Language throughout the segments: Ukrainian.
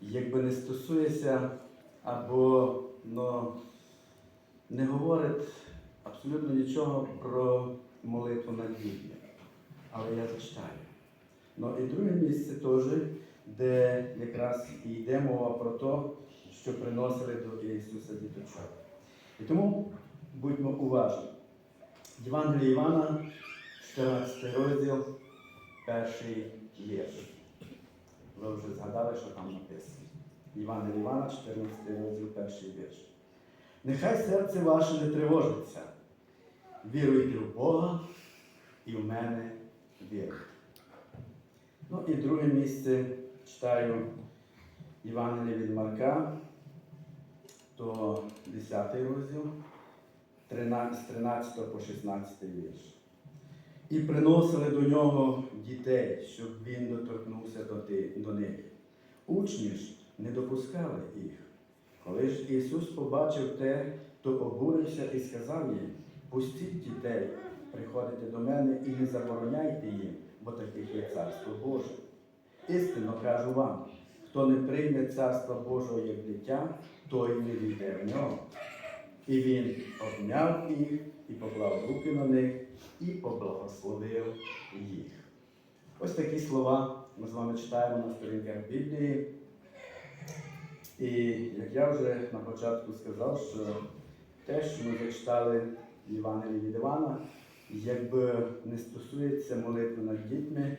якби не стосується або ну, не говорить абсолютно нічого про молитву на дітьми. Але я зачитаю. Ну і друге місце теж, де якраз і йде мова про те, що приносили до Ісуса діточок. І тому будьмо уважні. Євангелія Івана, 14 розділ, перший вірш. Ви вже згадали, що там написано. Євангелія Івана, 14 розділ, перший вірш. Нехай серце ваше не тривожиться. Віруйте в Бога і в мене віруйте. Ну і друге місце читаю Євангелія від Марка, то 10 розділ, 13, з 13 по 16 вірш. І приносили до нього дітей, щоб він доторкнувся до, них. Учні ж не допускали їх. Коли ж Ісус побачив те, то обурився і сказав їм, пустіть дітей, приходите до мене і не забороняйте їм, бо таких є царство Боже. Істинно кажу вам, хто не прийме царства Божого як дитя, той не війде в нього. І він обняв їх і поклав руки на них і поблагословив їх. Ось такі слова ми з вами читаємо на сторінках Біблії. І як я вже на початку сказав, що те, що ми зачитали в Євангелії від Івана, якби не стосується молитви над дітьми,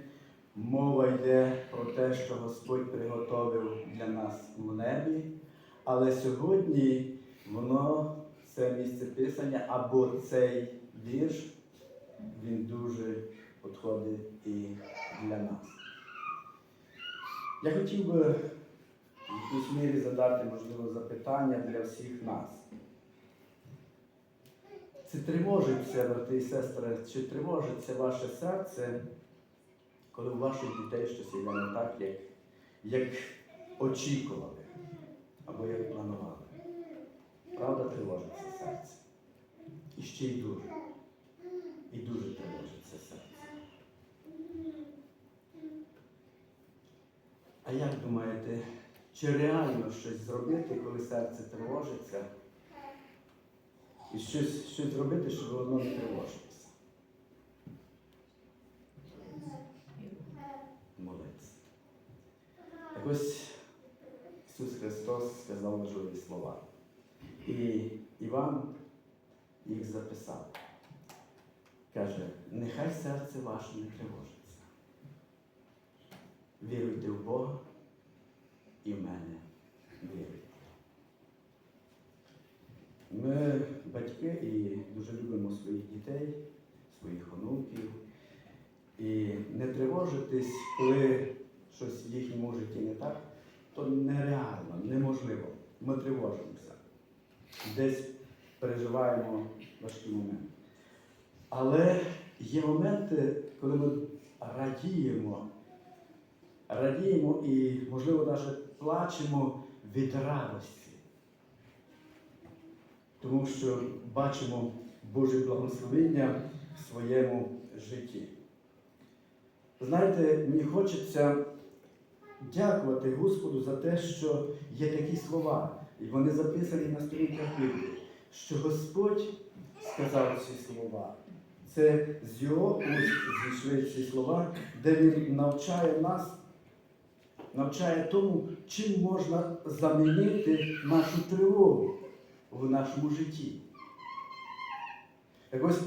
мова йде про те, що Господь приготовив для нас у небі, але сьогодні воно, це місце писання або цей вірш, він дуже підходить і для нас. Я хотів би в якійсь мірі задати, можливо, запитання для всіх нас. Чи тривожиться, брати і сестри, чи тривожиться ваше серце, коли у ваших дітей щось йде не так, як, як очікували або як планували? Правда, тривожиться серце. І ще й дуже. І дуже тривожиться серце. А як думаєте, чи реально щось зробити, коли серце тривожиться? І щось, щось зробити, щоб воно не тривожилося? Молитися. Так ось Ісус Христос сказав важливі слова. І Іван їх записав. Серце ваше не тривожиться. Віруйте в Бога і в мене віруйте. Ми батьки і дуже любимо своїх дітей, своїх онуків. І не тривожитись, коли щось в їхньому житті не так, то нереально, неможливо. Ми тривожимося. Десь переживаємо важкі моменти. Але є моменти, коли ми радіємо, радіємо і, можливо, навіть плачемо від радості. Тому що бачимо Боже благословення в своєму житті. Знаєте, мені хочеться дякувати Господу за те, що є такі слова, і вони записані на сторінках Біблії, що Господь сказав ці слова. Це з його уст зійшли ці слова, де він навчає нас, навчає тому, чим можна замінити нашу тривогу в нашому житті. Так ось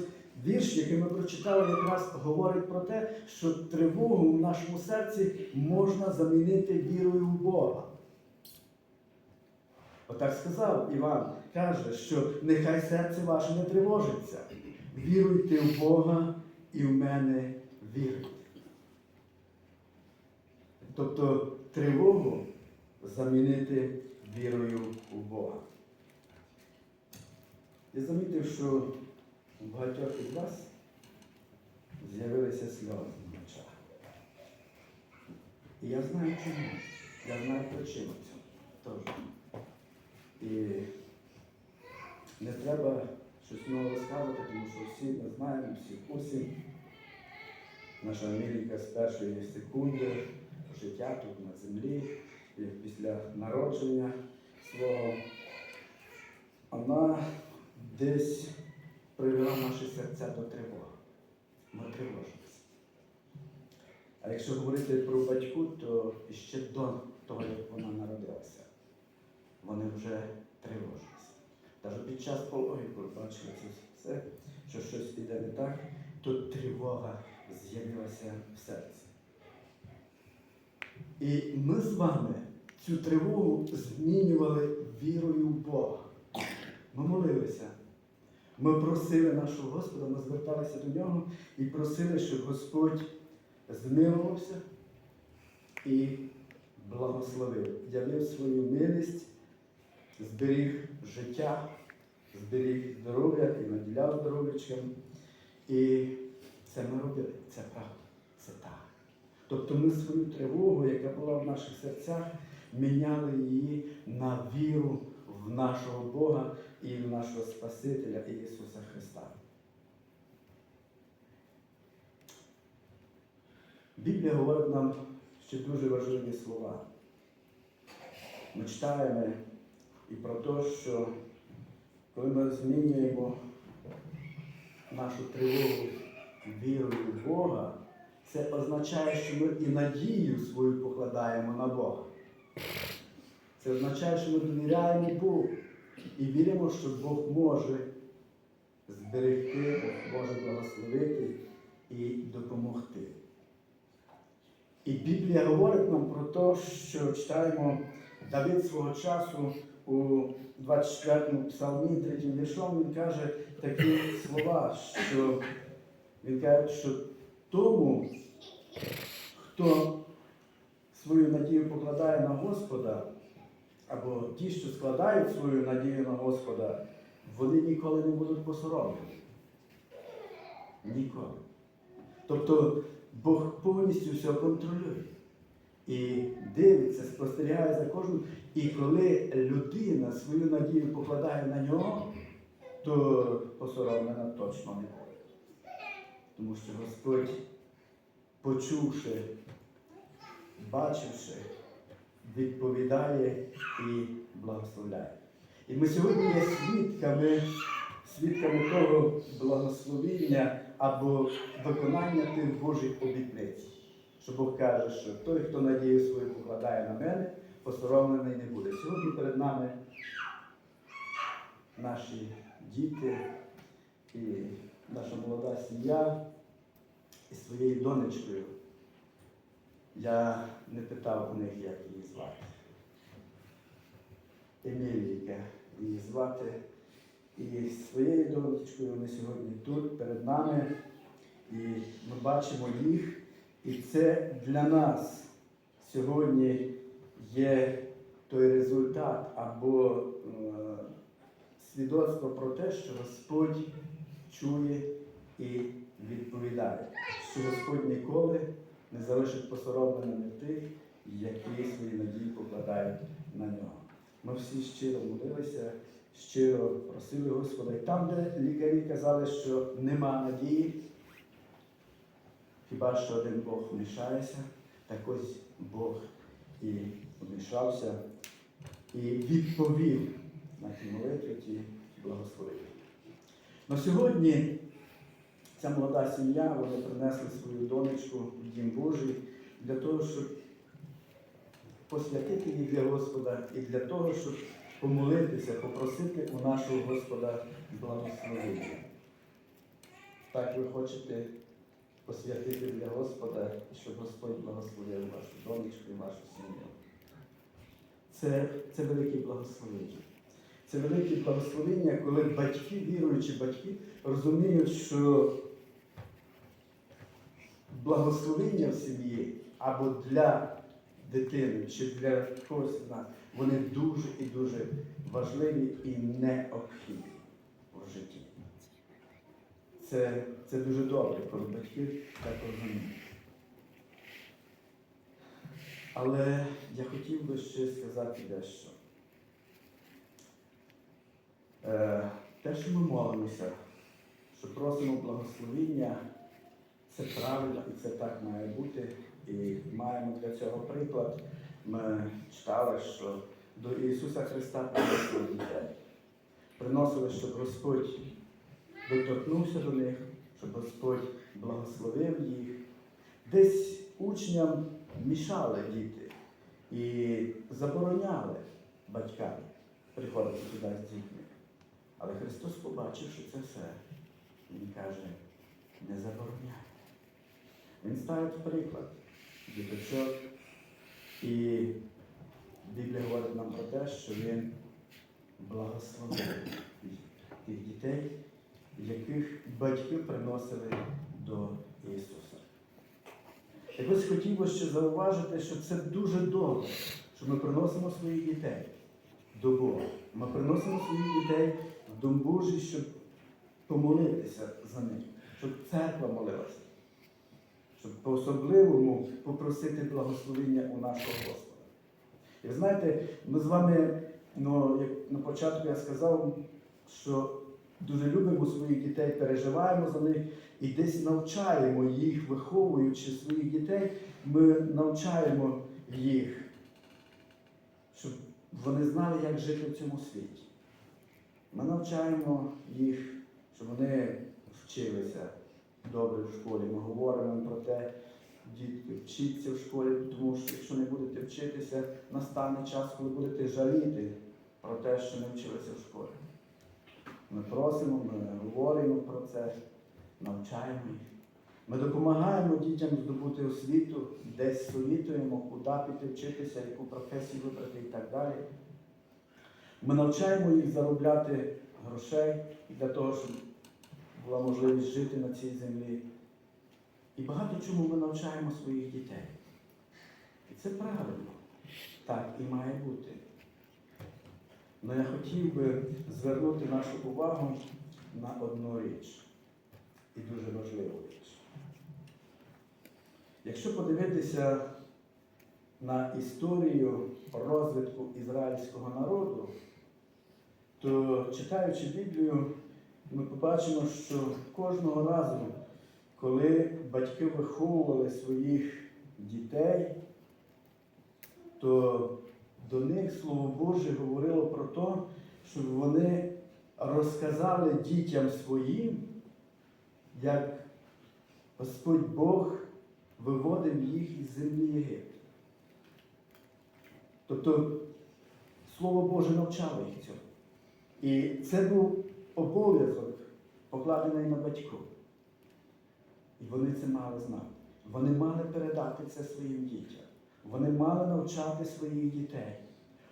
вірш, який ми прочитали, якраз говорить про те, що тривогу в нашому серці можна замінити вірою в Бога. Отак сказав Іван, каже, що нехай серце ваше не тривожиться. Віруйте в Бога і в мене віруйте. Тобто тривогу замінити вірою в Бога. Я замітив, що у багатьох із вас з'явилися сльози на очах. І я знаю чому. Я знаю причину цього. І не треба щось нового розказувати, тому що всі ми знаємо, всі в курсі. Наша Амеліка з першої секунди життя тут на землі, і після народження свого, вона десь привела наші серця до тривоги. Ми тривожимося. А якщо говорити про батьку, то ще до того, як вона народилася, вони вже Навіть під час пологів, коли бачили це все, що щось піде не так, то тривога з'явилася в серці. І ми з вами цю тривогу змінювали вірою в Бога. Ми молилися. Ми просили нашого Господа, ми зверталися до нього і просили, щоб Господь змилувався і благословив, явив свою милість, зберіг життя, зберіг здоров'я і наділяв здоров'ячком. І це ми робили, це правда, це так. Тобто ми свою тривогу, яка була в наших серцях, міняли її на віру в нашого Бога і в нашого Спасителя Ісуса Христа. Біблія говорить нам ще дуже важливі слова. Ми читаємо і про те, що коли ми змінюємо нашу тривогу вірою в Бога, це означає, що ми і надію свою покладаємо на Бога. Це означає, що ми довіряємо Богу і віримо, що Бог може зберегти, Бог може благословити і допомогти. І Біблія говорить нам про те, що читаємо Давид свого часу у 24 псалмі, 3 віршом, він каже такі слова, що він каже, що тому, хто свою надію покладає на Господа, або ті, що складають свою надію на Господа, вони ніколи не будуть посоромлені. Ніколи. Тобто Бог повністю все контролює. І дивиться, спостерігає за кожним. І коли людина свою надію покладає на нього, то посоромлена точно не буде. Тому що Господь, почувши, бачивши, відповідає і благословляє. І ми сьогодні є свідками, свідками того благословіння або виконання тих Божих обітниць. Що Бог каже, що той, хто надію свою покладає на мене, посоромлений не буде. Сьогодні перед нами наші діти і наша молода сім'я із своєю донечкою. Я не питав у них, як її звати. Емілійка її звати. І своєю донечкою вони сьогодні тут перед нами. І ми бачимо їх. І це для нас сьогодні є той результат або е, свідоцтво про те, що Господь чує і відповідає, що Господь ніколи не залишить посоромленими тих, які свої надії покладають на нього. Ми всі щиро молилися, щиро просили Господа. І там, де лікарі казали, що нема надії, хіба що один Бог вмішається, так ось Бог і вмішався і відповів на ті молитви, ті благословення. На сьогодні ця молода сім'я, вони принесли свою донечку в Дім Божий для того, щоб посвятити її для Господа і для того, щоб помолитися, попросити у нашого Господа благословення. Так ви хочете посвятити для Господа, щоб Господь благословив вашу донечку і вашу сім'ю. Це, це велике благословення. Це велике благословення, коли батьки, віруючі батьки, розуміють, що благословення в сім'ї або для дитини, чи для когось з нас, вони дуже і дуже важливі і необхідні. Це, це дуже добре, коли батьки так розуміють. Але я хотів би ще сказати дещо. Е, те, що ми молимося, що просимо благословіння, це правильно і це так має бути. І маємо для цього приклад. Ми читали, що до Ісуса Христа приносили дітей. Приносили, щоб Господь доторкнувся до них, щоб Господь благословив їх. Десь учням мішали діти і забороняли батькам приходити туди з дітьми. Але Христос побачив, що це все. Він каже, не забороняй. Він ставить приклад діточок. І Біблія говорить нам про те, що він благословив тих дітей, яких батьки приносили до Ісуса. Якось хотів би ще зауважити, що це дуже добре, що ми приносимо своїх дітей до Бога. Ми приносимо своїх дітей в Дом Божий, щоб помолитися за них, щоб церква молилася, щоб по-особливому попросити благословення у нашого Господа. І знаєте, ми з вами, ну, як на початку я сказав, що дуже любимо своїх дітей, переживаємо за них і десь навчаємо їх, виховуючи своїх дітей, ми навчаємо їх, щоб вони знали, як жити в цьому світі. Ми навчаємо їх, щоб вони вчилися добре в школі. Ми говоримо про те, дітки, вчіться в школі, тому що якщо не будете вчитися, настане час, коли будете жаліти про те, що не вчилися в школі. Ми просимо, ми говоримо про це, навчаємо їх. Ми допомагаємо дітям здобути освіту, десь совітуємо, куди піти вчитися, яку професію вибрати і так далі. Ми навчаємо їх заробляти грошей для того, щоб була можливість жити на цій землі. І багато чому ми навчаємо своїх дітей. І це правильно. Так і має бути. Але я хотів би звернути нашу увагу на одну річ. І дуже важливу річ. Якщо подивитися на історію розвитку ізраїльського народу, то читаючи Біблію, ми побачимо, що кожного разу, коли батьки виховували своїх дітей, то до них Слово Боже говорило про те, щоб вони розказали дітям своїм, як Господь Бог виводив їх із землі Єгипту. Тобто Слово Боже навчало їх цьому. І це був обов'язок, покладений на батьків. І вони це мали знати. Вони мали передати це своїм дітям. Вони мали навчати своїх дітей,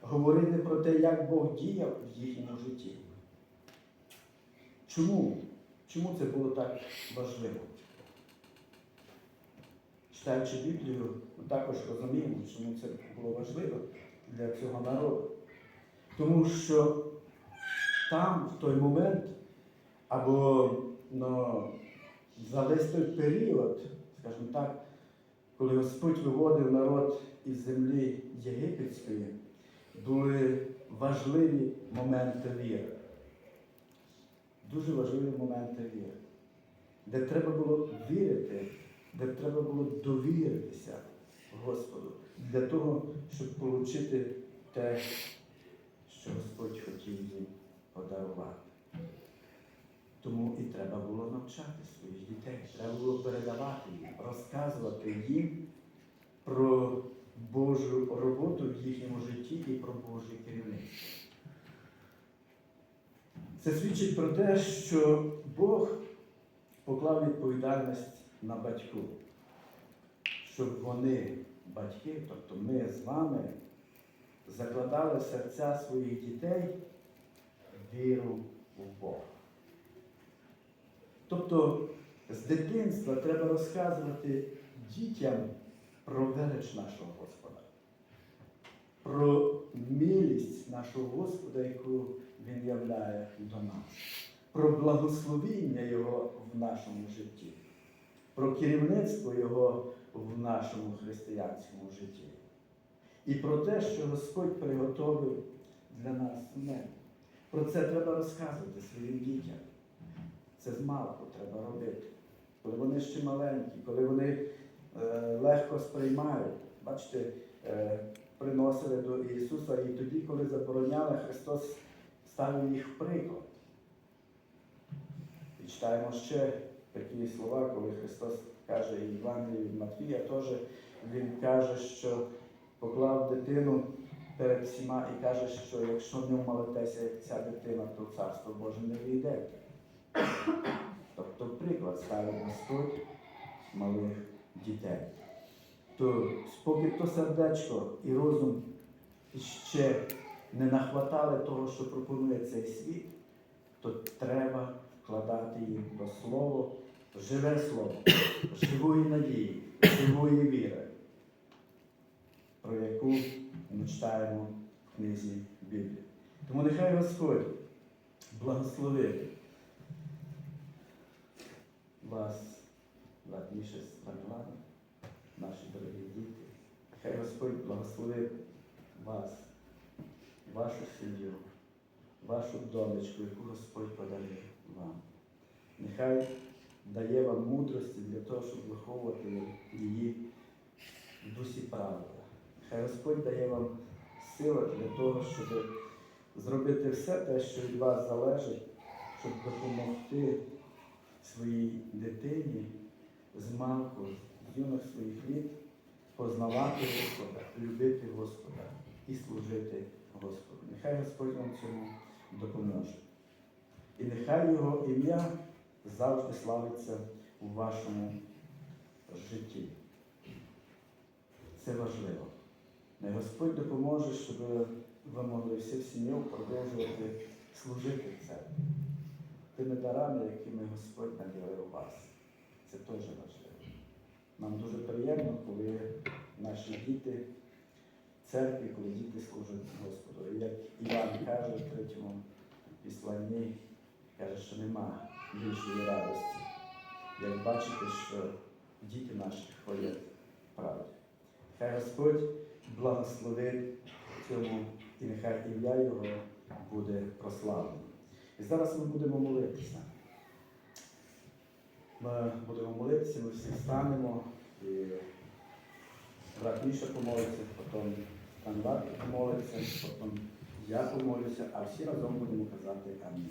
говорити про те, як Бог діяв в їхньому житті. Чому? Чому це було так важливо? Читаючи Біблію, ми також розуміємо, чому це було важливо для цього народу. Тому що там, в той момент, або ну, за весь той період, скажімо так, коли Господь виводив народ із землі єгипетської, були важливі моменти віри. Дуже важливі моменти віри, де треба було вірити, де треба було довіритися Господу для того, щоб отримати те, треба було навчати своїх дітей, треба було передавати їм, розказувати їм про Божу роботу в їхньому житті і про Боже керівництво. Це свідчить про те, що Бог поклав відповідальність на батьків, щоб вони, батьки, тобто ми з вами, закладали серця своїх дітей віру в Бога. Тобто з дитинства треба розказувати дітям про велич нашого Господа, про милість нашого Господа, яку Він являє до нас, про благословіння Його в нашому житті, про керівництво Його в нашому християнському житті. І про те, що Господь приготовив для нас небо. Про це треба розказувати своїм дітям. Це змалку треба робити. Коли вони ще маленькі, коли вони е, легко сприймають. Бачите, е, приносили до Ісуса, і тоді, коли забороняли, Христос ставив їх в приклад. І читаємо ще такі слова, коли Христос каже і Івангелії від Матвія, теж Він каже, що поклав дитину перед всіма і каже, що якщо не вмолитеся, ця дитина, то царство Боже не війде. Тобто приклад ставить Господь малих дітей. То поки то сердечко і розум ще не нахватали того, що пропонує цей світ, то треба вкладати їм до слово, живе слово, живої надії, живої віри, про яку ми читаємо в книзі Біблії. Тому нехай Господь благословить вас, Міша Станилана, наші дорогі діти. Хай Господь благословить вас, вашу сім'ю, вашу донечку, яку Господь подарує вам. Нехай дає вам мудрості для того, щоб виховувати її в дусі правди. Хай Господь дає вам сили для того, щоб зробити все те, що від вас залежить, щоб допомогти своїй дитині з малку, з юних своїх літ познавати Господа, любити Господа і служити Господу. Нехай Господь вам цьому допоможе. І нехай Його ім'я завжди славиться у вашому житті. Це важливо. Най Господь допоможе, щоб ви могли всі в сім'ї продовжувати служити церкві тими дарами, якими Господь наділив вас. Це теж важливо. Нам дуже приємно, коли наші діти в церкві, коли діти служать Господу. І як Іван каже в третьому післанні, каже, що нема більшої радості, як бачити, що діти наші ходять правді. Хай Господь благословить цьому, і нехай ім'я Його буде прославлено. І зараз ми будемо молитися. Ми будемо молитися, ми всі встанемо, і брат Міша помолиться, потім пан Барки помолиться, потім я помолюся, а всі разом будемо казати Амінь.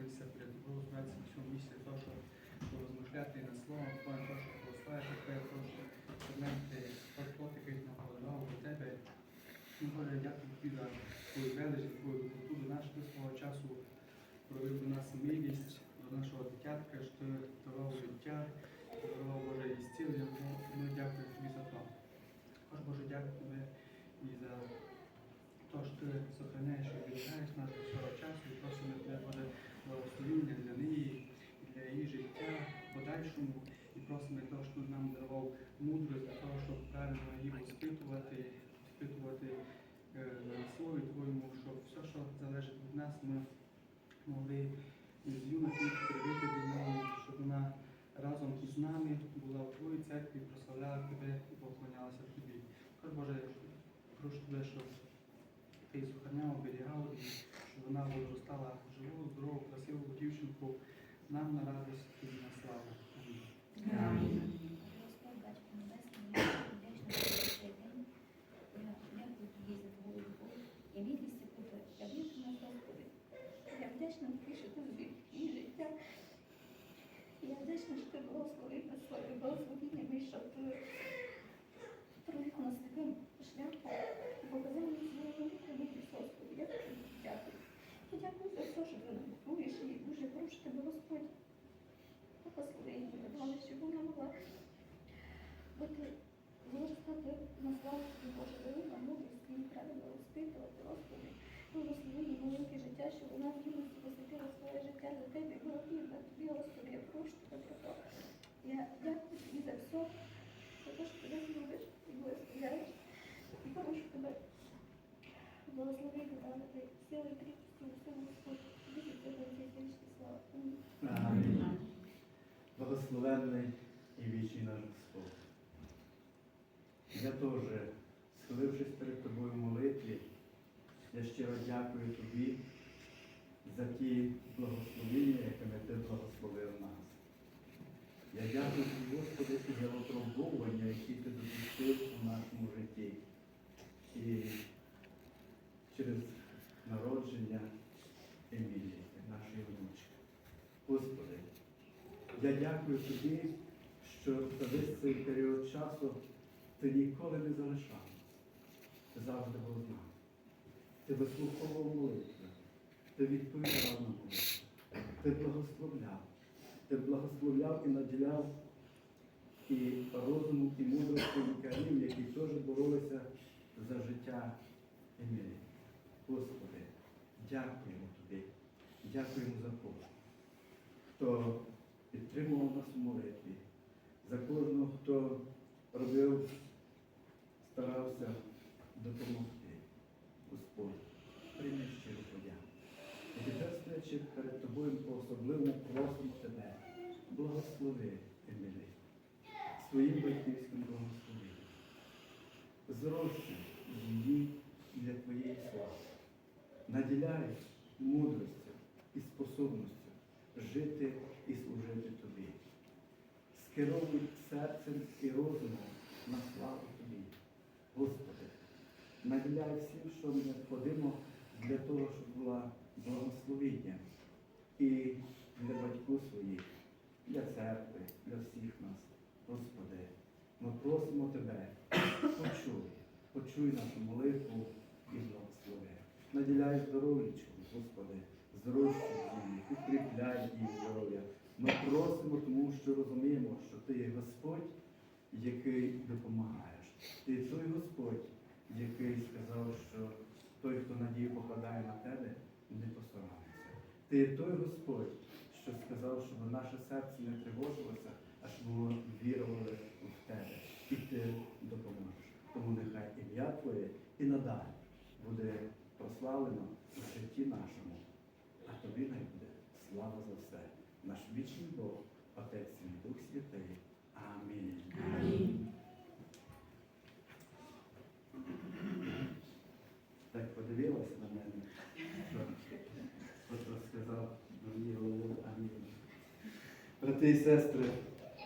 Час перед Тобою, збиратися в цьому місці, то, що розмишляти на слово, Твоє, то, що прославити то, що піднести Господь, який нам до Тебе. Ну, Боже, дякую Тобі за Твою велич, Твою доброту до нашого свого часу, провів до нас милість, до нашого дитятка, що давав життя, давав Боже і зцілення, ми дякую Тобі за то. Також, Боже, дякую Тобі і за те, що Ти сохраняєш і оберігаєш нас до цього часу, і просимо Тебе, Боже, благословіння для неї, і для її життя в подальшому, і просимо того, що нам давав мудрість для того, щоб правильно її воспитувати, воспитувати е, слові Твоєму, щоб все, що залежить від нас, ми могли з юності привити до неї, щоб вона разом із нами була в Твоїй церкві, прославляла Тебе і поклонялася Тобі. Також, Боже, прошу Тебе, щоб Ти її оберігав, і щоб вона виростала живу, здорову, красиву дівчинку нам на радість і на славу. Амінь. Господь, Батько Небесний, я вдячна за цей день. Я дякую тобі за твою любов і милість, яку ти явив нас, Господи. Я вдячна тобі, що ти збив її життя. Я вдячна, що ти благословив нас своїми благословеннями, що ти провів нас таким шляхом і показав нам свою велику милість, Господи. Я тобі дякую. Я дякую за все, що ти нам даруєш, і дуже прошу тебе, Господь, благослови її, давали, щоб вона могла бути зростати на славу Тобі, Боже, дали нам мудрість і правильно розпитувати, Господи. Благослови маленьке життя, щоб вона в юності посвятила своє життя за Тебе вірна Тобі, Господи, я прошу Тебе про то. Я дякую Тобі за все, за те, що нас любиш і благословляєш. І прошу Тебе благослови і дати сили кріпості у всьому Господь. Тобі Тебе вся вічна слава. Амінь. Благословенний і вічний наш. Я теж, схилившись перед тобою в молитві, я щиро дякую тобі за ті благословення, якими ти благословив нас. Я дякую тобі, Господи, за випробування, які ти допустив у нашому житті. І через народження Емілії, нашої внучки. Господи, я дякую тобі, що за весь цей період часу ти ніколи не залишав. Ти завжди був з нами. Ти вислуховував молитви, ти відповідав на молитви, ти благословляв, ти благословляв і наділяв і розуму, і мудрості лікарів, які теж боролися за життя Емілії. Господи, дякуємо тобі, дякуємо за кожного, хто підтримував нас у молитві, за кожного, хто робив, старався допомогти. Господь, прийми щиро подяку. І тепер, стоячи перед тобою по-особливому, просимо тебе, благослови Емілі, своїм батьківським благословенням. Зрощуй її для твоєї слави. Наділяй мудростю і способністю жити і служити тобі. Скеровуй серцем і розумом на славу. Господи, наділяй всім, що необхідно для того, щоб була благословіння і для батьків своїх, для церкви, для всіх нас. Господи, ми просимо Тебе, почуй, почуй нашу молитву і благослови. Наділяй здоров'ячку, Господи, зрощуй укріпляй її здоров'я. Ми просимо, тому що розуміємо, що Ти є Господь, який допомагаєш. Ти той Господь, який сказав, що той, хто надію покладає на тебе, не посоромиться. Ти той Господь, що сказав, щоб наше серце не тривожилося, а щоб ми вірували в тебе. І ти допоможеш. Тому нехай ім'я Твоє і надалі буде прославлено у житті нашому, а тобі буде слава за все. Наш вічний Бог, Отець і Дух Святий. Амінь. Амінь. Так подивилася на мене, що хтось розказав мені голову Амінь. Брати і сестри,